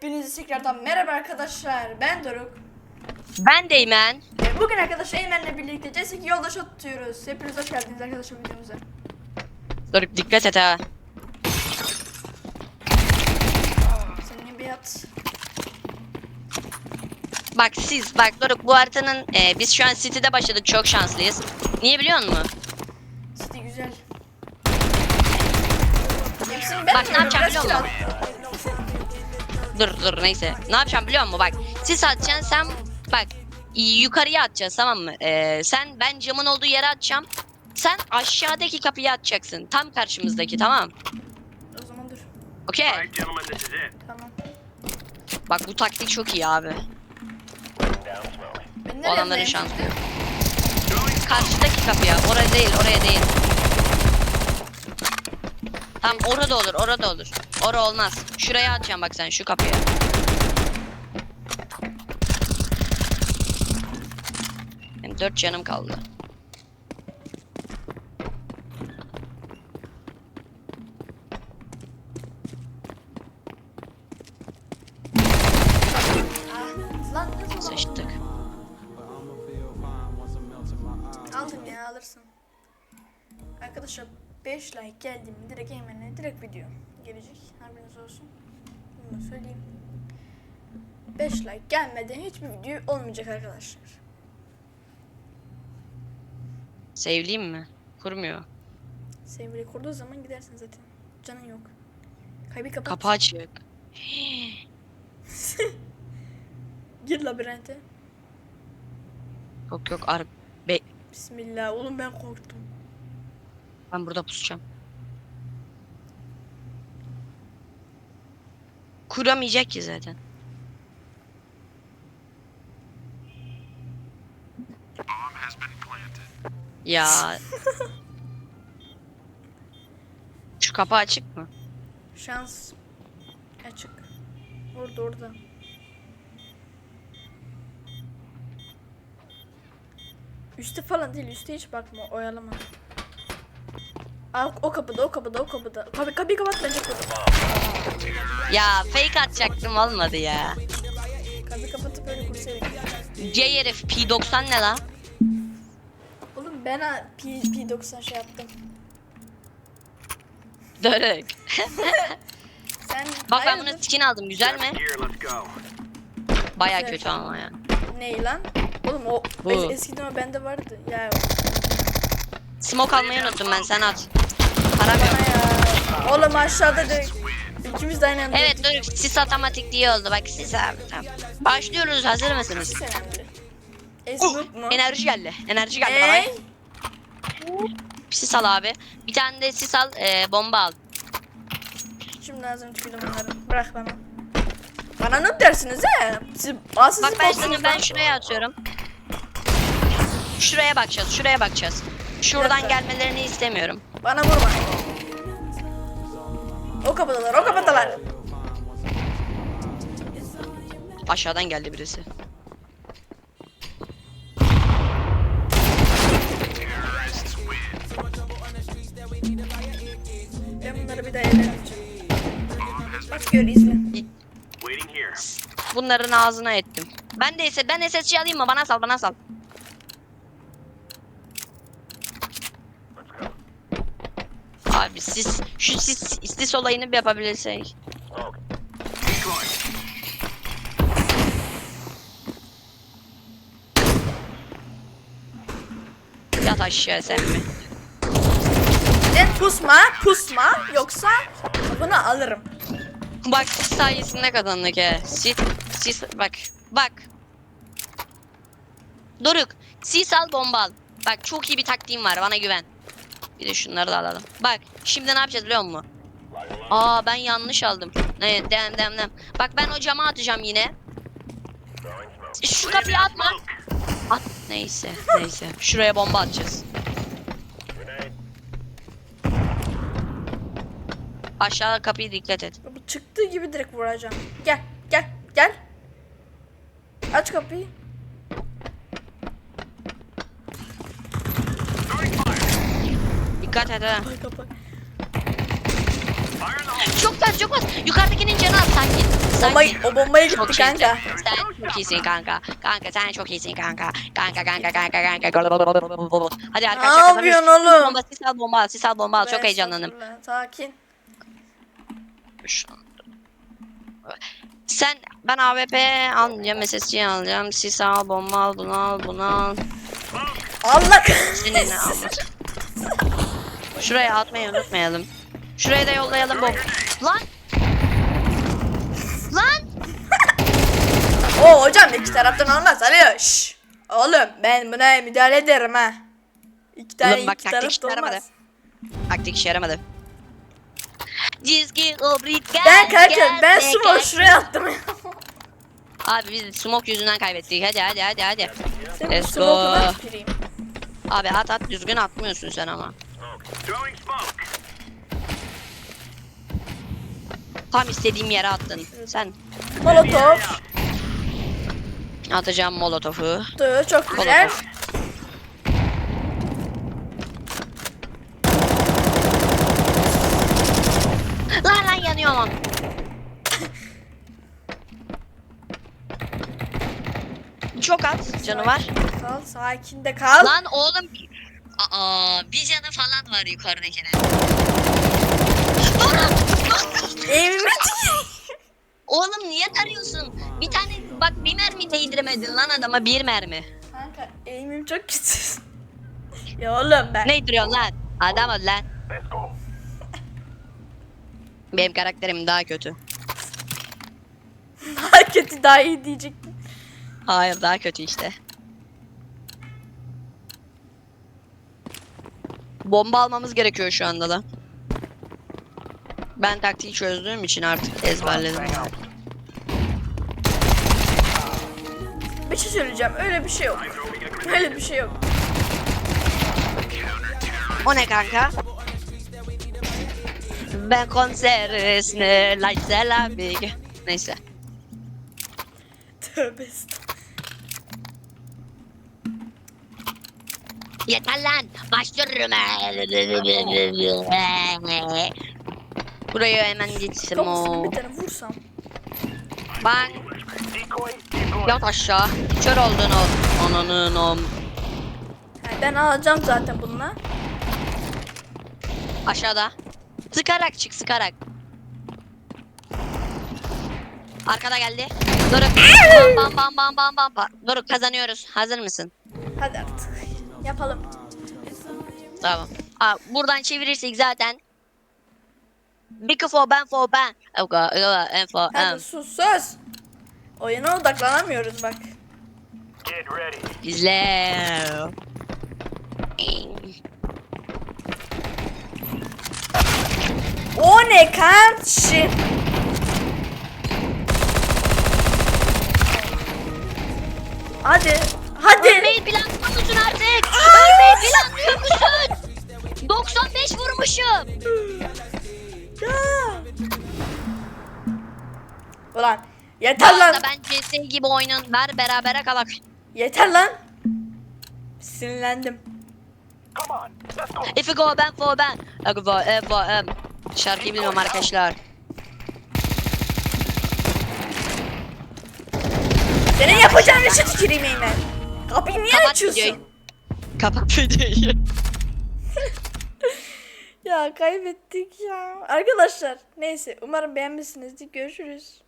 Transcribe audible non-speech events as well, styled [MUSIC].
Hepinize tekrardan merhaba arkadaşlar. Ben Doruk. Ben Deymen. Ve bugün arkadaşlar Eymen'le birlikte CS2 yoldaş tutuyoruz. Hepiniz hoş geldiniz arkadaşlar videomuza. Dur dikkat et ha. Senin bir at. Bak siz bak Doruk bu haritanın e, biz şu an City'de başladık çok şanslıyız. Niye biliyor musun? City güzel. Hepsini ben Bak, ne yapacağım biliyor musun? Dur dur neyse. Ne yapacağım biliyor musun? Bak siz atacaksın sen bak yukarıya atacağız tamam mı? E, sen ben camın olduğu yere atacağım. Sen aşağıdaki kapıya atacaksın. Tam karşımızdaki tamam. O zaman dur. Okey. Alright, gentlemen, this is it. Tamam. Bak bu taktik çok iyi abi. Ben O nereye adamların atlayayım şansı yok. Karşıdaki kapıya. Oraya değil, oraya değil. Tam orada olur, orada olur. Ora olmaz. Şuraya atacağım bak sen şu kapıya. Benim dört canım kaldı. Sıçtık. Aldım ya alırsın. Arkadaşlar 5 like geldi mi direkt Eymen'e direkt video gelecek. Haberiniz olsun. Bunu söyleyeyim. 5 like gelmeden hiçbir video olmayacak arkadaşlar. Sevleyeyim mi? Kurmuyor. Sevgili kurduğu zaman gidersin zaten. Canın yok. Kaybı kapat. Kapı açık. [LAUGHS] Gir labirente. Yok yok ar Be Bismillah. Oğlum ben korktum. ben burada pusacağım. Kuramayacak ki zaten. Ya. [LAUGHS] Şu kapı açık mı? Şans açık. Orada orada. Üste falan değil. Üste hiç bakma. Oyalama. Aa, o kapıda, o kapıda, o kapıda. Kapı, kapıyı kapat bence kapı. Ya fake atacaktım olmadı ya. Kapıyı kapatıp öyle kursaya C herif P90 ne la? Oğlum ben ha, P, P90 şey yaptım. Dörük. [LAUGHS] Sen Bak ben hayırdır? bunu skin aldım güzel mi? Baya Güzel. kötü ama ya. Ney lan? Oğlum o Bu. es- eskiden o bende vardı. Ya Smoke almayı unuttum ben sen at. Param yok. bana ya. Oğlum aşağıda da ikimiz de aynı anda. Evet dur sis otomatik diye oldu bak sis abi tamam. Başlıyoruz hazır mısınız? Uh, mu? enerji geldi. Enerji geldi bana. Ey, Sis al abi. Bir tane de sis al e, bomba al. Şimdi lazım tükürdüm onları. Bırak bana. Bana ne dersiniz he? Siz asıl Bak ben şimdi ben şuraya atıyorum. Şuraya bakacağız şuraya bakacağız. Şuradan gelmelerini istemiyorum. Bana vurma. O kapıdalar, o kapıdalar. Aşağıdan geldi birisi. Ben bunları bir daha ellemeyeceğim. Bak gör izle. Bunların ağzına ettim. Ben de ise ben SSC alayım mı? Bana sal bana sal. Siz şu sis, sis olayını bir yapabilirsek. Yat aşağı sen mi? Sen pusma, pusma. Yoksa bunu alırım. Bak sis sayesinde kazandık he. Sis, sis bak. Bak. Doruk sis al bomba al. Bak çok iyi bir taktiğim var bana güven. Bir de şunları da alalım. Bak şimdi ne yapacağız biliyor musun? Aa ben yanlış aldım. Evet dem dem dem. Bak ben o cama atacağım yine. Şu kapıyı atma. At neyse neyse. Şuraya bomba atacağız. Aşağı kapıyı dikkat et. Bu çıktığı gibi direkt vuracağım. Gel, gel, gel. Aç kapıyı. Dikkat et ha. Çok az çok az. Yukarıdakinin canı az sanki. Sanki- o bombaya Çok gitti iyisin. kanka. Sen çok iyisin kanka. Kanka sen çok iyisin kanka. Kanka kanka kanka kanka. Hadi Ne arkadaşlar yapıyorsun kazanıyoruz. oğlum? Bomba, sis al bomba al, sis al bomba al. Çok heyecanlandım. Sakin. Sen ben AWP almayacağım, SSC alacağım. Sis al, bomba al, bunu al, bunu al. Allah Senin ne almasın. [LAUGHS] Şuraya atmayı unutmayalım. Şuraya da yollayalım bomba. Lan! Lan! [LAUGHS] Oo hocam iki taraftan olmaz alıyor. Şş. Oğlum ben buna müdahale ederim ha. İki tane Oğlum bak, iki taktik işe yaramadı. olmaz. Taktik işe yaramadı. Cizgi obrika. Ben kanka ben sumo şuraya attım. [LAUGHS] Abi biz smoke yüzünden kaybettik. Hadi hadi hadi hadi. Let's go. Abi at at düzgün atmıyorsun sen ama. Throwing smoke. Tam istediğim yere attın. Sen Molotov. atacağım molotofu. Dur, çok güzel. Molotof. Lan lan yanıyor lan. Çok az canı var. Kal sakin de kal. Lan oğlum. Aa, bir canı falan var yukarıdakinin. Evime Oğlum niye tarıyorsun? Bir tane bak bir mermi değdiremedin lan adama bir mermi. Kanka eğimim çok kötü. [LAUGHS] ya oğlum ben. Ne duruyorsun lan? Adam ol lan. Let's go. Benim karakterim daha kötü. Hareketi daha iyi diyecektim. Hayır daha kötü işte. Bomba almamız gerekiyor şu anda da. Ben taktiği çözdüğüm için artık ezberledim. Bir şey söyleyeceğim. Öyle bir şey yok. Öyle bir şey yok. O ne kanka? Ben konserisine like selamik. Neyse. Tövbe estağfurullah. Yeter lan. Başlıyorum. Buraya hemen Kafasını o. bir tane vursam. Ben yat aşağı. Kör oldun o. Ananın om. Ben alacağım zaten bununla. Aşağıda. Sıkarak çık sıkarak. Arkada geldi. Doruk. Bam bam bam bam bam. Doruk kazanıyoruz. Hazır mısın? Hadi artık. Yapalım. Tamam. Aa, buradan çevirirsek zaten. Bir for ben for ben. En for Hadi em. sus sus. Oyuna odaklanamıyoruz bak. Get ready. İzle. O ne kardeşim? Hadi. Hadi. Ölmeyi planlıyor musun artık? Ölmeyi planlıyor musun? 95 vurmuşum. Ulan yeter lan. Aslında ben CS gibi oynayın. Ver berabere kalak. Yeter lan. Sinirlendim. Go. If you go ben for ben. If em for em. Şarkıyı bilmiyorum arkadaşlar. Senin yapacağın işe tüküreyim Eymen. Kapıyı niye Kapat açıyorsun? Kapat videoyu. [LAUGHS] Ya kaybettik ya. Arkadaşlar neyse umarım beğenmişsinizdir. Görüşürüz.